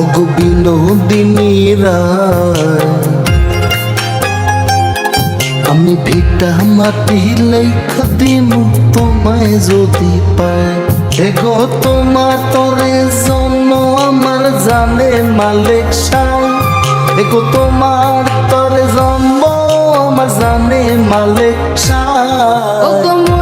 ওগো বিনোদিনী রায়। আমি ভিটা মাটি লেখা দিন তোমায় যদি পায়। এগো তোমার তরে জন্য আমার জানে মালিক সাই। এগো তোমার তরে জন্ম আমার জানে মালিক সাই।